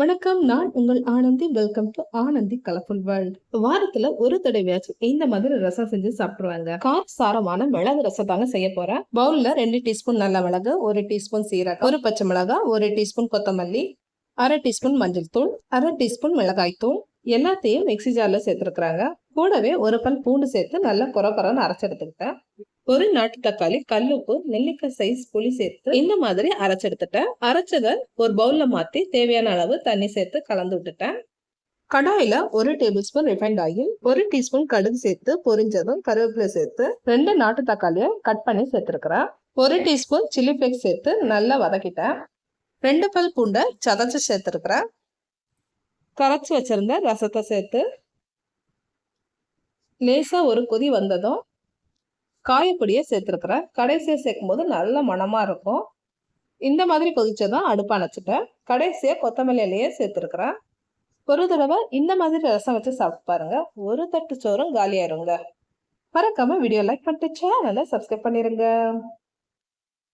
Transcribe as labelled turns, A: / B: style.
A: வணக்கம் நான் உங்கள் Anandhi. Welcome to Anandhi colourful world வாரத்துல ஒரு தடவையாச்சும் இந்த மாதிரி ரசம் செஞ்சு சாப்பிடுவாங்க. கார் சாரமான மிளகு ரசம் தாங்க செய்ய போறேன். பவுல்ல ரெண்டு டீஸ்பூன் நல்ல மிளகு ஒரு டீஸ்பூன் சீரகம் ஒரு பச்சை மிளகாய் ஒரு டீஸ்பூன் கொத்தமல்லி அரை டீஸ்பூன் மஞ்சள் தூள் அரை டீஸ்பூன் மிளகாய் தூள். எல்லாத்தையும் மிக்ஸி ஜார்ல சேர்த்துருக்குறாங்க. கூடவே ஒரு பல் பூண்டு சேர்த்து நல்லா குறை குறைன்னு அரைச்சு எடுத்துக்கிட்டேன். ஒரு நாட்டு தக்காளி கல்லுப்பு நெல்லிக்காய் சைஸ் புளி சேர்த்து இந்த மாதிரி அரைச்செடுத்துட்டேன். அரைச்சதை ஒரு பவுல்ல மாத்தி தேவையான அளவு தண்ணி சேர்த்து கலந்து விட்டுட்டேன். கடாயில ஒரு டேபிள் ஸ்பூன் ரிஃபைண்ட் ஆயில் ஒரு டீஸ்பூன் கடுகு சேர்த்து பொரிஞ்சதும் கருவேப்பிலை சேர்த்து ரெண்டு நாட்டு தக்காளியை கட் பண்ணி சேர்த்துருக்கிறேன். ஒரு டீஸ்பூன் சில்லி ஃபிளேக்ஸ் சேர்த்து நல்லா வதக்கிட்டேன். ரெண்டு பல் பூண்டை சதச்சு சேர்த்துருக்கிறேன். கரைச்சி வச்சிருந்த ரசத்தை சேர்த்து லேசாக ஒரு கொதி வந்ததும் காயப்பொடியை சேர்த்துருக்குறேன். கடைசியாக சேர்க்கும் போது நல்ல மணமாக இருக்கும். இந்த மாதிரி கொதிச்சதும் அடுப்பு அணைச்சிட்டேன். கடைசியாக கொத்தமல்லி இலையே சேர்த்துருக்குறேன். ஒரு தடவை இந்த மாதிரி ரசம் வச்சு சாப்பிட்டு பாருங்க. ஒரு தட்டு சோறும் காலியாயிருங்க. மறக்காம வீடியோ லைக் பண்ணிட்டு சேனலை சப்ஸ்கிரைப் பண்ணிருங்க.